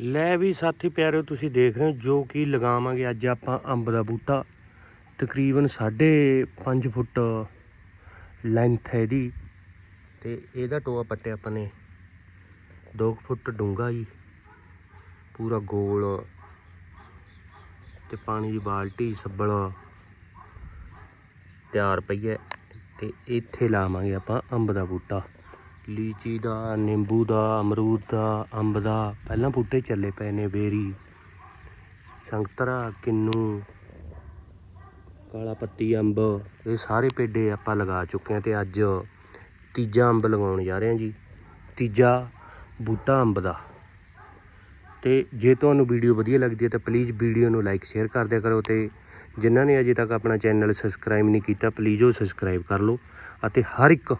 ਲੈ ਵੀ ਸਾਥੀ ਪਿਆਰਿਓ, ਤੁਸੀਂ ਦੇਖ ਰਹੇ ਹੋ ਜੋ ਕਿ ਲਗਾਵਾਂਗੇ। ਅੱਜ ਆਪਾਂ ਅੰਬ ਦਾ ਬੂਟਾ। ਤਕਰੀਬਨ 5.5 ਫੁੱਟ ਲੈਂਥ ਹੈ ਇਹਦੀ। ਤੇ ਇਹਦਾ ਟੋਆ ਪੱਟਿਆ ਆਪਾਂ ਨੇ। 2 ਫੁੱਟ ਡੂੰਘਾ ਜੀ। ਪੂਰਾ ਗੋਲ। ਤੇ ਪਾਣੀ ਦੀ ਬਾਲਟੀ, ਸੱਬਲ ਤਿਆਰ ਪਈ ਹੈ। ਤੇ ਇੱਥੇ ਲਾਵਾਂਗੇ ਆਪਾਂ ਅੰਬ ਦਾ ਬੂਟਾ। ਲੀਚੀ ਦਾ, ਨਿੰਬੂ ਦਾ, ਅਮਰੂਦ ਦਾ, ਅੰਬ ਦਾ, ਪਹਿਲਾਂ ਬੂਟੇ ਚੱਲੇ ਪਏ ਨੇ ਬੇਰੀ। ਸੰਗਤਰਾ, ਕਿੰਨੂ, ਕਾਲਾ ਪੱਤੀ, ਅੰਬ, ਇਹ ਸਾਰੇ ਪੇਡੇ ਆਪਾਂ ਲਗਾ ਚੁੱਕੇ ਹਾਂ ਤੇ ਅੱਜ ਤੀਜਾ ਅੰਬ ਲਗਾਉਣ ਜਾ ਰਹੇ ਹਾਂ ਜੀ। ਤੀਜਾ ਬੂਟਾ ਅੰਬ ਦਾ। ਤੇ ਜੇ ਤੁਹਾਨੂੰ ਵੀਡੀਓ ਵਧੀਆ ਲੱਗਦੀ ਹੈ ਤਾਂ ਪਲੀਜ਼ ਵੀਡੀਓ ਨੂੰ ਲਾਈਕ, ਸ਼ੇਅਰ ਕਰ ਦਿਆ ਕਰੋ ਤੇ ਜਿਨ੍ਹਾਂ ਨੇ ਅਜੇ ਤੱਕ ਆਪਣਾ ਚੈਨਲ ਸਬਸਕ੍ਰਾਈਬ ਨਹੀਂ ਕੀਤਾ, ਪਲੀਜ਼ ਉਹ ਸਬਸਕ੍ਰਾਈਬ ਕਰ ਲਓ ਅਤੇ ਹਰ ਇੱਕ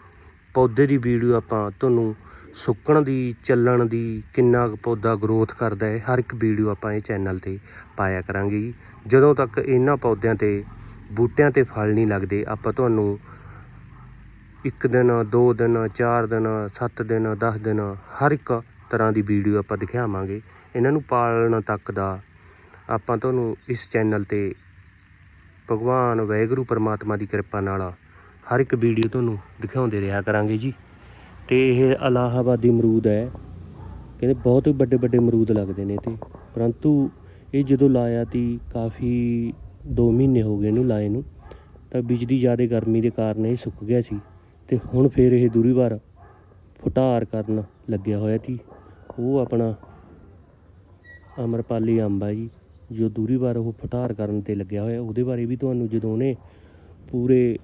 ਪੌਦੇ ਦੀ ਵੀਡੀਓ ਆਪਾਂ ਤੁਹਾਨੂੰ ਸੁੱਕਣ ਦੀ, ਚੱਲਣ ਦੀ, ਕਿੰਨਾ ਕੁ ਪੌਦਾ ਗਰੋਥ ਕਰਦਾ ਹੈ, ਹਰ ਇੱਕ ਵੀਡੀਓ ਆਪਾਂ ਇਹ ਚੈਨਲ ਤੇ ਪਾਇਆ ਕਰਾਂਗੇ ਜੀ। ਜਦੋਂ ਤੱਕ ਇਹਨਾਂ ਪੌਦਿਆਂ ਤੇ, ਬੂਟਿਆਂ ਤੇ ਫਲ ਨਹੀਂ ਲੱਗਦੇ, ਆਪਾਂ ਤੁਹਾਨੂੰ ਇੱਕ ਦਿਨ, ਦੋ ਦਿਨ, ਚਾਰ ਦਿਨ, ਸੱਤ ਦਿਨ 10 ਦਿਨ, ਹਰ ਇੱਕ ਤਰ੍ਹਾਂ ਦੀ ਵੀਡੀਓ ਆਪਾਂ ਦਿਖਾਵਾਂਗੇ। ਇਹਨਾਂ ਨੂੰ ਪਾਲਣ ਤੱਕ ਦਾ ਆਪਾਂ ਤੁਹਾਨੂੰ ਇਸ ਚੈਨਲ ਤੇ ਭਗਵਾਨ ਵਾਹਿਗੁਰੂ ਪਰਮਾਤਮਾ ਦੀ ਕਿਰਪਾ ਨਾਲ ਹਰ ਇੱਕ ਵੀਡੀਓ ਤੁਹਾਨੂੰ ਦਿਖਾਉਂਦੇ ਰਿਹਾ ਕਰਾਂਗੇ ਜੀ। ਤੇ ਇਹ ਅਲਾਹਾਬਾਦੀ ਅਮਰੂਦ ਹੈ। ਕਹਿੰਦੇ ਬਹੁਤ ਵੱਡੇ ਵੱਡੇ ਅਮਰੂਦ ਲੱਗਦੇ ਨੇ ਤੇ ਪਰੰਤੂ ਇਹ ਜਦੋਂ ਲਾਇਆ ਤੀ, ਕਾਫੀ 2 ਮਹੀਨੇ ਹੋ ਗਏ ਇਹਨੂੰ ਲਾਏ ਨੂੰ, ਤਾਂ ਬਿਜਲੀ ਜ਼ਿਆਦਾ ਗਰਮੀ ਦੇ ਕਾਰਨ ਇਹ ਸੁੱਕ ਗਿਆ ਸੀ। ਤੇ ਹੁਣ ਫੇਰ ਇਹ ਦੂਰੀ ਵਾਰ ਫੁਟਾਰ ਕਰਨ ਲੱਗਿਆ ਹੋਇਆ ਸੀ ਉਹ ਆਪਣਾ ਅਮਰਪਾਲੀ ਅੰਬਾ ਜੀ, ਜੋ ਦੂਰੀ ਵਾਰ ਉਹ ਫੁਟਾਰ ਕਰਨ ਤੇ ਲੱਗਿਆ ਹੋਇਆ। ਉਹਦੇ ਬਾਰੇ ਵੀ ਤੁਹਾਨੂੰ ਜਦੋਂ ਉਹਨੇ ਪੂਰੇ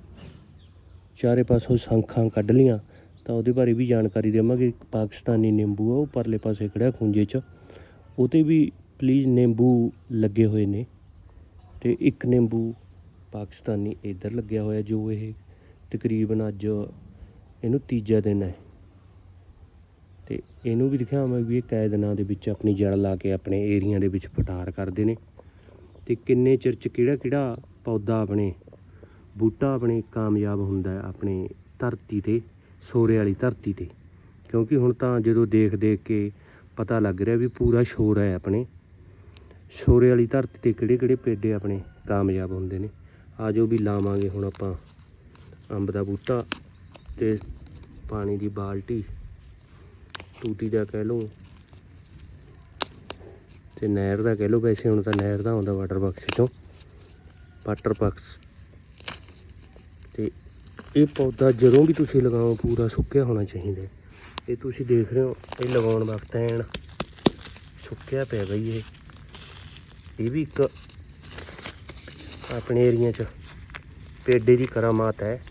ਚਾਰੇ ਪਾਸੋਂ ਸੰਖਾਂ ਕੱਢ ਲੀਆਂ ਤਾਂ ਉਹਦੇ ਬਾਰੇ ਵੀ ਜਾਣਕਾਰੀ ਦੇਵਾਂਗੇ। ਇੱਕ ਪਾਕਿਸਤਾਨੀ ਨਿੰਬੂ ਆ, ਉਹ ਪਰਲੇ ਪਾਸੇ ਖੜਿਆ ਖੁੰਝੇ 'ਚ। ਉਹ ਵੀ ਪਲੀਜ਼ ਨਿੰਬੂ ਲੱਗੇ ਹੋਏ ਨੇ। ਤੇ ਇੱਕ ਨਿੰਬੂ ਪਾਕਿਸਤਾਨੀ ਇੱਧਰ ਲੱਗਿਆ ਹੋਇਆ ਜੋ ਇਹ ਤਕਰੀਬਨ ਅੱਜ ਇਹਨੂੰ ਤੀਜਾ ਦਿਨ ਹੈ। ਤੇ ਇਹਨੂੰ ਵੀ ਦਿਖਾਵਾਂ ਵੀ ਇਹ ਕੈ ਦਿਨਾਂ ਦੇ ਵਿੱਚ ਆਪਣੀ ਜੜ ਲਾ ਕੇ ਆਪਣੇ ਏਰੀਆ ਦੇ ਵਿੱਚ ਫਟਾਰ ਕਰਦੇ ਨੇ। ਤੇ ਕਿੰਨੇ ਚਿਰ ਚ ਕਿਹੜਾ ਕਿਹੜਾ ਪੌਦਾ ਆਪਣੇ ਬੂਟਾ ਆਪਣੇ ਕਾਮਯਾਬ ਹੁੰਦਾ ਆਪਣੇ ਧਰਤੀ ਤੇ ਸੋਰੇ ਵਾਲੀ ਧਰਤੀ ਤੇ। ਕਿਉਂਕਿ ਹੁਣ ਤਾਂ ਜਦੋਂ ਦੇਖ ਦੇਖ ਕੇ ਪਤਾ ਲੱਗ ਰਿਹਾ ਵੀ ਪੂਰਾ ਸ਼ੋਰ ਹੈ ਆਪਣੇ। ਸ਼ੋਰੇ ਵਾਲੀ ਧਰਤੀ ਤੇ ਕਿਹੜੇ ਕਿਹੜੇ ਪੇਡੇ ਆਪਣੇ ਕਾਮਯਾਬ ਹੁੰਦੇ ਨੇ। ਆ ਜੋ ਵੀ ਲਾਵਾਂਗੇ ਹੁਣ ਆਪਾਂ ਅੰਬ ਦਾ ਬੂਟਾ ਤੇ ਪਾਣੀ ਦੀ ਬਾਲਟੀ। ਟੂਟੀ ਦਾ ਕਹਿ ਲਓ। ਤੇ ਨਹਿਰ ਦਾ ਕਹਿ ਲਓ, ਵੈਸੇ ਹੁਣ ਤਾਂ ਨਹਿਰ ਦਾ ਆਉਂਦਾ ਵਾਟਰ ਬਾਕਸ ਚੋਂ। ਵਾਟਰ ਬਾਕਸ ਇਹ ਪੌਦਾ ਜਦੋਂ ਵੀ ਤੁਸੀਂ ਲਗਾਓ, ਪੂਰਾ ਸੁੱਕਿਆ ਹੋਣਾ ਚਾਹੀਦਾ ਇਹ ਤੁਸੀਂ ਦੇਖ ਰਹੇ ਹੋ, ਇਹ ਲਗਾਉਣ ਵਕਤ ਐਨ ਸੁੱਕਿਆ ਪਿਆ ਬਈ ਇਹ। ਇਹ ਵੀ ਇੱਕ ਆਪਣੇ ਏਰੀਆ 'ਚ ਪੇਡੇ ਦੀ ਕਰਾਮਾਤ ਹੈ।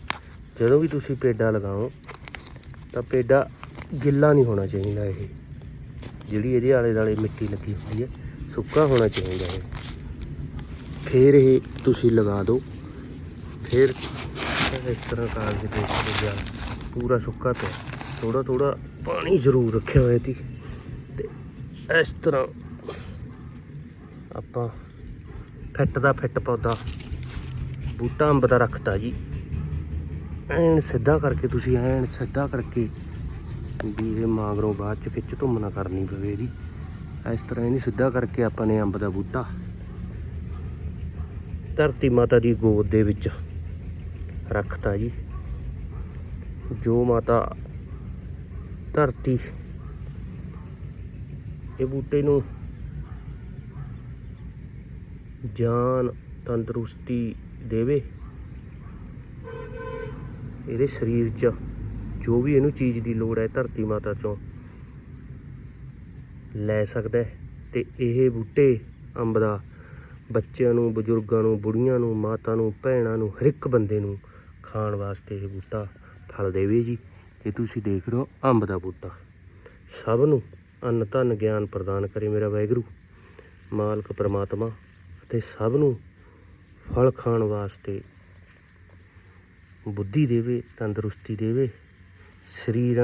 ਜਦੋਂ ਵੀ ਤੁਸੀਂ ਪੇਡਾ ਲਗਾਓ, ਤਾਂ ਪੇਡਾ ਗਿੱਲਾ ਨਹੀਂ ਹੋਣਾ ਚਾਹੀਦਾ ਇਹ। ਜਿਹੜੀ ਇਹਦੇ ਆਲੇ ਦਾਲੇ ਮਿੱਟੀ ਲੱਗੀ ਹੁੰਦੀ ਹੈ, ਸੁੱਕਾ ਹੋਣਾ ਚਾਹੀਦਾ ਹੈ। ਫਿਰ ਇਹ ਤੁਸੀਂ ਲਗਾ ਦਿਓ। ਫਿਰ ਇਸ ਤਰ੍ਹਾਂ ਕਾਗਜ਼ ਦੇ ਉੱਤੇ ਜਾ ਪੂਰਾ ਸੁੱਕਾ ਪਿਆ। ਥੋੜਾ ਥੋੜਾ ਪਾਣੀ ਜ਼ਰੂਰ ਰੱਖਿਆ ਹੋਇਆ ਸੀ। ਤੇ ਇਸ ਤਰ੍ਹਾਂ ਆਪਾਂ ਫਿੱਟ ਦਾ ਫਿੱਟ ਪੌਦਾ, ਬੂਟਾ ਅੰਬ ਦਾ ਰੱਖਤਾ ਜੀ। ਐਨ ਸਿੱਧਾ ਕਰਕੇ ਤੁਸੀਂ ਐਨ ਸਿੱਧਾ ਕਰਕੇ ਵੀ ਇਹ ਮਾਗਰੋਂ ਬਾਅਦ ਚ ਖਿੱਚ ਧੁੰਮ ਨਾ ਕਰਨੀ ਪਵੇ ਇਹਦੀ। ਇਸ ਤਰ੍ਹਾਂ ਇਹਨੂੰ ਸਿੱਧਾ ਕਰਕੇ ਆਪਾਂ ਨੇ ਅੰਬ ਦਾ ਬੂਟਾ ਧਰਤੀ ਮਾਤਾ ਦੀ ਗੋਦ ਦੇ ਵਿੱਚ ਰੱਖਤਾ ਜੀ। ਜੋ ਮਾਤਾ ਧਰਤੀ ਇਹ ਬੂਟੇ ਨੂੰ ਜਾਨ ਤੰਦਰੁਸਤੀ ਦੇਵੇ, ਇਹਦੇ ਸਰੀਰ 'ਚ ਜੋ ਵੀ ਇਹਨੂੰ ਚੀਜ਼ ਦੀ ਲੋੜ ਹੈ ਧਰਤੀ ਮਾਤਾ ਚੋਂ ਲੈ ਸਕਦਾ ਹੈ। ਤੇ ਇਹ ਬੂਟੇ ਅੰਬ ਦਾ ਬੱਚਿਆਂ ਨੂੰ, ਬਜ਼ੁਰਗਾਂ ਨੂੰ, ਬੁੜੀਆਂ ਨੂੰ, ਮਾਤਾ ਨੂੰ, ਭੈਣਾਂ ਨੂੰ, ਹਰ ਇੱਕ ਬੰਦੇ ਨੂੰ ਖਾਣ ਵਾਸਤੇ ਇਹ ਬੂਟਾ ਫਲ ਦੇਵੇ ਜੀ। ਇਹ ਤੁਸੀਂ ਦੇਖ ਰਹੇ ਹੋ ਅੰਬ ਦਾ ਬੂਟਾ। ਸਭ ਨੂੰ ਅੰਨ ਧਨ ਗਿਆਨ ਪ੍ਰਦਾਨ ਕਰੇ ਮੇਰਾ ਵਾਹਿਗੁਰੂ। ਮਾਲਕ ਪ੍ਰਮਾਤਮਾ ਅਤੇ ਸਭ ਨੂੰ ਫਲ ਖਾਣ ਵਾਸਤੇ ਬੁੱਧੀ ਦੇਵੇ, ਤੰਦਰੁਸਤੀ ਦੇਵੇ, ਸਰੀਰਾਂ